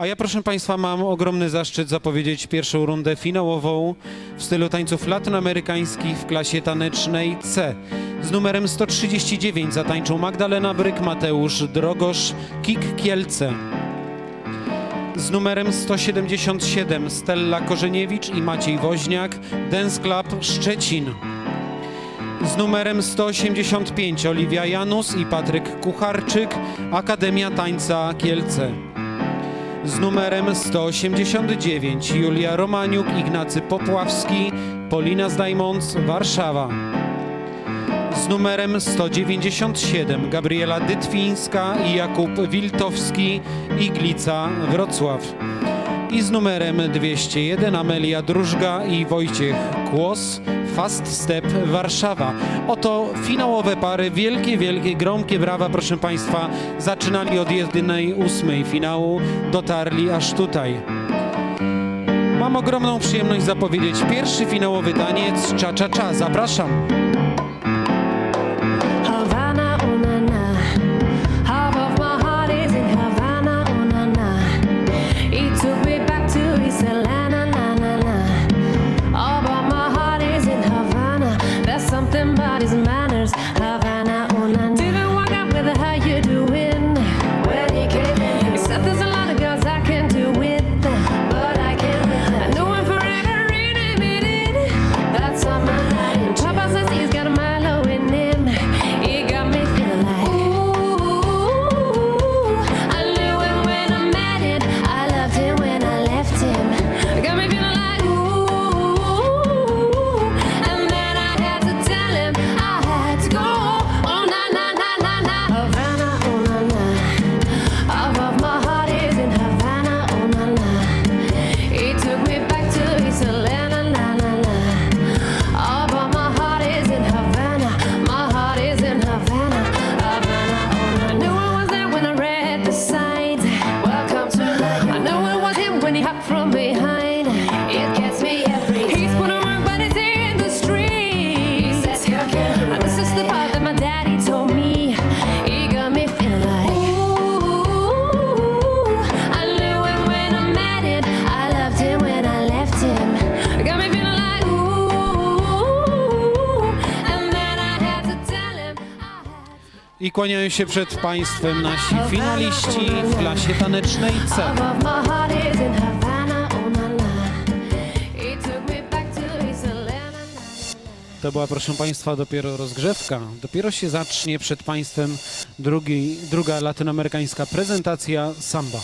A ja, proszę Państwa, mam ogromny zaszczyt zapowiedzieć pierwszą rundę finałową w stylu tańców latynoamerykańskich w klasie tanecznej C. Z numerem 139 zatańczą Magdalena Bryk, Mateusz Drogosz, Kik Kielce. Z numerem 177 Stella Korzeniewicz i Maciej Woźniak, Dance Club Szczecin. Z numerem 185 Oliwia Janus i Patryk Kucharczyk, Akademia Tańca Kielce. Z numerem 189 Julia Romaniuk, Ignacy Popławski, Polina Zdajmąc, Warszawa. Z numerem 197 Gabriela Dytwińska i Jakub Wiltowski, Iglica, Wrocław. I z numerem 201 Amelia Drużga i Wojciech Kłos, Fast Step Warszawa. Oto finałowe pary, wielkie, wielkie, gromkie brawa, proszę Państwa. Zaczynali od jednej ósmej finału, dotarli aż tutaj. Mam ogromną przyjemność zapowiedzieć pierwszy finałowy taniec Cha Cha Cha. Zapraszam. I kłaniają się przed Państwem nasi finaliści w klasie tanecznej C. To była, proszę Państwa, dopiero rozgrzewka. Dopiero się zacznie przed Państwem drugi, druga latynoamerykańska prezentacja samba.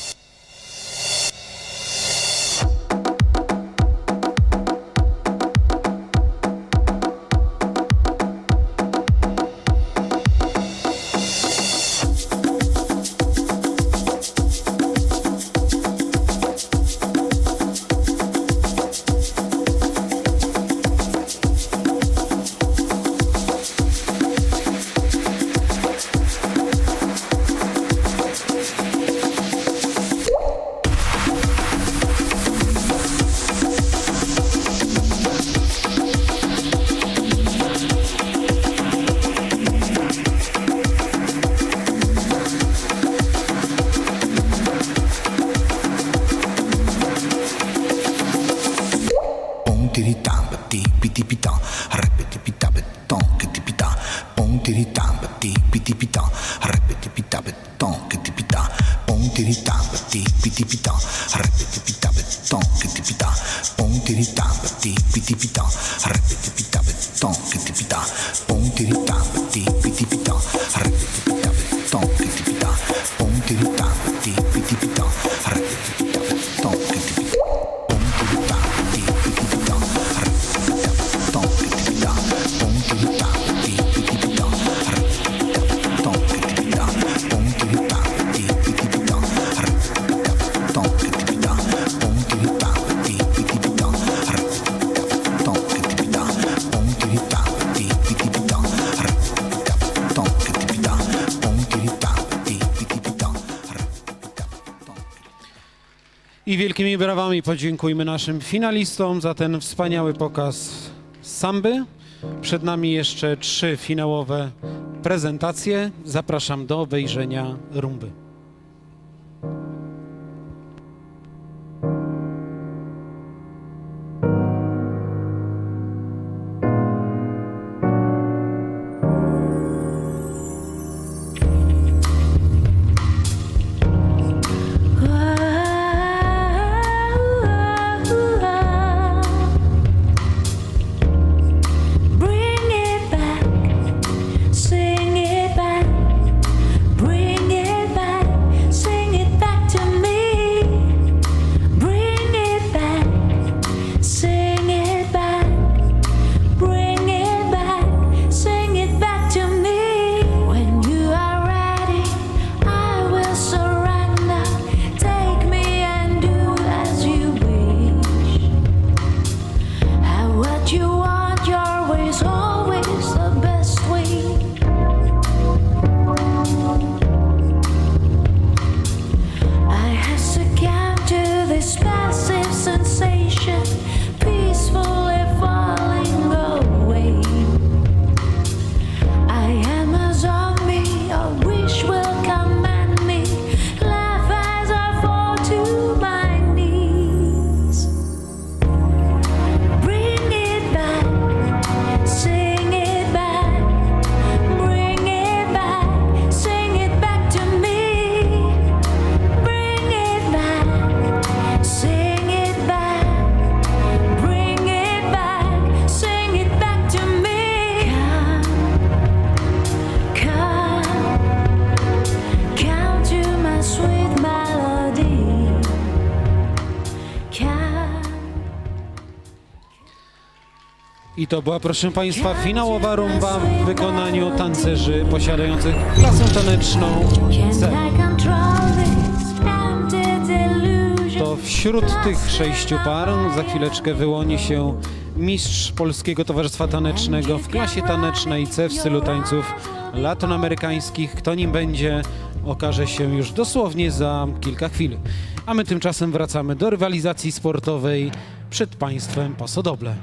Tiri tamba ti piti pita, repeti pita beton che ti pita. Pom tiri tamba ti piti pita, repeti pita beton che ti pita. Pom tiri tamba ti piti pita, repeti pita beton che ti pita. I wielkimi brawami podziękujmy naszym finalistom za ten wspaniały pokaz samby. Przed nami jeszcze trzy finałowe prezentacje. Zapraszam do obejrzenia rumby. I to była, proszę Państwa, finałowa rumba w wykonaniu tancerzy posiadających klasę taneczną C. To wśród tych sześciu par za chwileczkę wyłoni się mistrz Polskiego Towarzystwa Tanecznego w klasie tanecznej C w stylu tańców latynoamerykańskich. Kto nim będzie, okaże się już dosłownie za kilka chwil. A my tymczasem wracamy do rywalizacji sportowej przed państwem Pasodoble.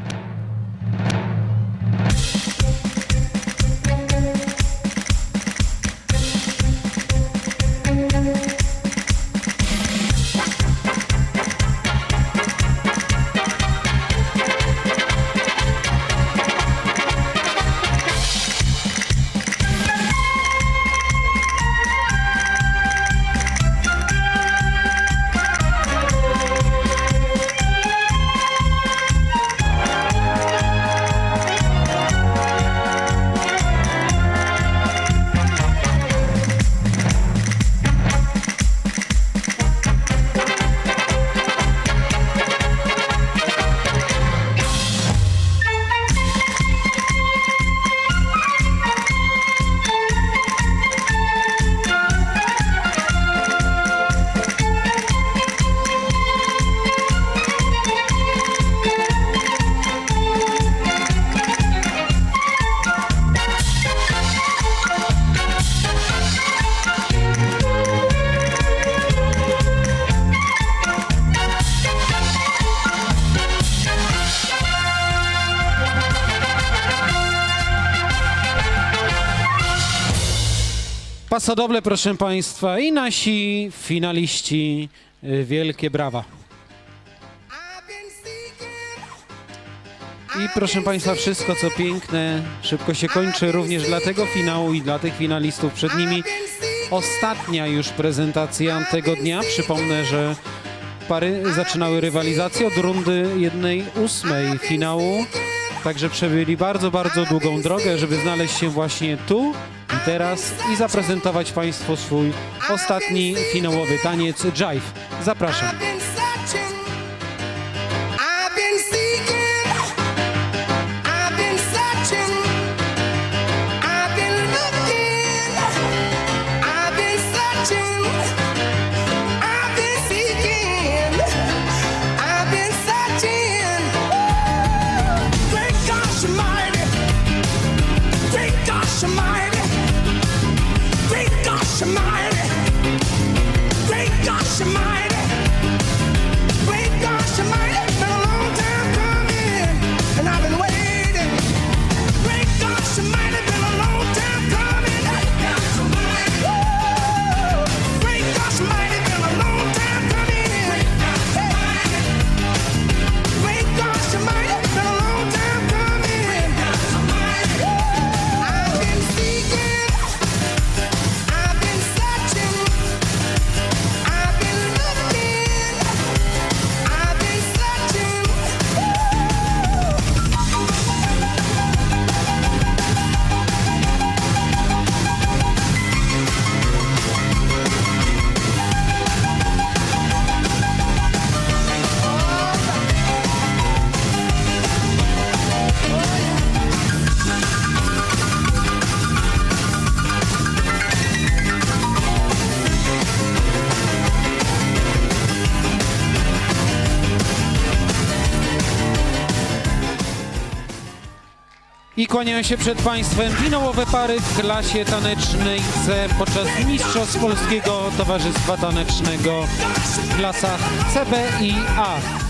Pasodoble, proszę Państwa, i nasi finaliści. y, Wielkie brawa. I proszę Państwa, wszystko co piękne szybko się kończy również dla tego finału i dla tych finalistów. Przed nimi ostatnia już prezentacja tego dnia. Przypomnę, że pary zaczynały rywalizację od rundy jednej ósmej finału. Także przebyli bardzo, bardzo długą drogę, żeby znaleźć się właśnie tu teraz i zaprezentować Państwu swój ostatni finałowy taniec Jive. Zapraszam. I kłaniają się przed Państwem finałowe pary w klasie tanecznej C podczas Mistrzostw Polskiego Towarzystwa Tanecznego w klasach CB i A.